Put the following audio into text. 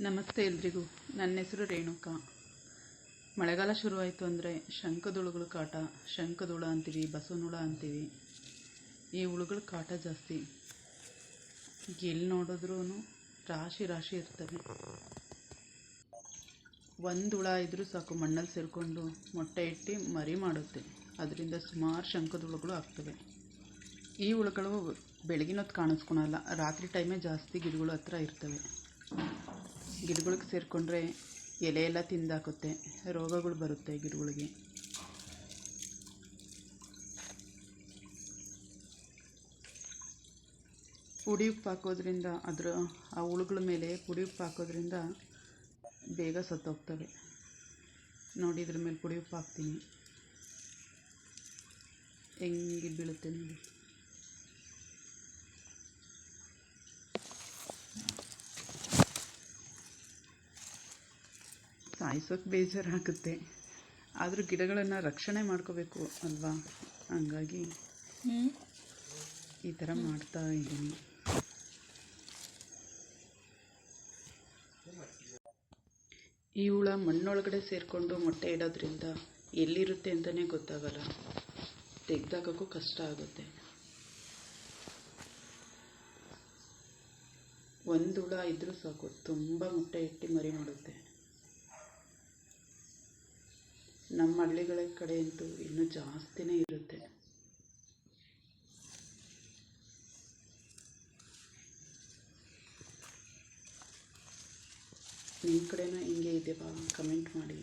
ನಮಸ್ತೆ ಎಲ್ರಿಗೂ. ನನ್ನ ಹೆಸರು ರೇಣುಕಾ. ಮಳೆಗಾಲ ಶುರುವಾಯಿತು ಅಂದರೆ ಶಂಖದುಳುಗಳ ಕಾಟ ಶಂಖದುಳ ಅಂತೀವಿ, ಬಸವನುಳ ಅಂತೀವಿ. ಈ ಹುಳುಗಳ ಕಾಟ ಜಾಸ್ತಿ. ಎಲ್ಲಿ ನೋಡಿದ್ರೂ ರಾಶಿ ರಾಶಿ ಇರ್ತವೆ. ಒಂದು ಹುಳ ಇದ್ದರೂ ಸಾಕು, ಮಣ್ಣಲ್ಲಿ ಸೇರಿಕೊಂಡು ಮೊಟ್ಟೆ ಇಟ್ಟು ಮರಿ ಮಾಡುತ್ತೆ. ಅದರಿಂದ ಸುಮಾರು ಶಂಖದುಳುಗಳು ಆಗ್ತವೆ. ಈ ಹುಳುಗಳು ಬೆಳಗಿನ ಹೊತ್ತು ಕಾಣಿಸ್ಕೊಳಲ್ಲ. ರಾತ್ರಿ ಟೈಮೇ ಜಾಸ್ತಿ ಗಿಡಗಳು ಹತ್ರ ಇರ್ತವೆ. ಗಿಡಗಳಿಗೆ ಸೇರಿಕೊಂಡ್ರೆ ಎಲೆ ಎಲ್ಲ ತಿಂದಾಕುತ್ತೆ, ರೋಗಗಳು ಬರುತ್ತೆ ಗಿಡಗಳಿಗೆ. ಪುಡಿ ಉಪ್ಪು ಹಾಕೋದ್ರಿಂದ ಅದರ, ಆ ಹುಳುಗಳ ಮೇಲೆ ಪುಡಿ ಉಪ್ಪು ಹಾಕೋದ್ರಿಂದ ಬೇಗ ಸತ್ತೋಗ್ತವೆ. ನೋಡಿ ಇದ್ರ ಮೇಲೆ ಪುಡಿ ಉಪ್ಪು ಹಾಕ್ತೀನಿ. ಹೆಂಗೆ ಬೀಳುತ್ತೆ ನೋಡಿ. ಸಾಯಿಸೋಕೆ ಬೇಜಾರಾಗುತ್ತೆ. ಆದರೂ ಗಿಡಗಳನ್ನು ರಕ್ಷಣೆ ಮಾಡ್ಕೋಬೇಕು ಅಲ್ವಾ? ಹಂಗಾಗಿ ಈ ಥರ ಮಾಡ್ತಾ ಇದ್ದೀನಿ. ಈ ಹುಳ ಮಣ್ಣೊಳಗಡೆ ಸೇರಿಕೊಂಡು ಮೊಟ್ಟೆ ಇಡೋದ್ರಿಂದ ಎಲ್ಲಿರುತ್ತೆ ಅಂತಲೇ ಗೊತ್ತಾಗಲ್ಲ. ತೆಗ್ದಾಕೋಕ್ಕೂ ಕಷ್ಟ ಆಗುತ್ತೆ. ಒಂದು ಹುಳ ಇದ್ದರೂ ಸಾಕು ತುಂಬ ಮೊಟ್ಟೆ ಇಟ್ಟು ಮರಿ ಮಾಡುತ್ತೆ. ನಮ್ಮ ಹಳ್ಳಿಗಳ ಕಡೆ ಅಂತೂ ಇನ್ನೂ ಜಾಸ್ತಿನೇ ಇರುತ್ತೆ. ನಿಮ್ಮ ಕಡೆನೂ ಹಿಂಗೆ ಇದೆಯಾ? ಕಮೆಂಟ್ ಮಾಡಿ.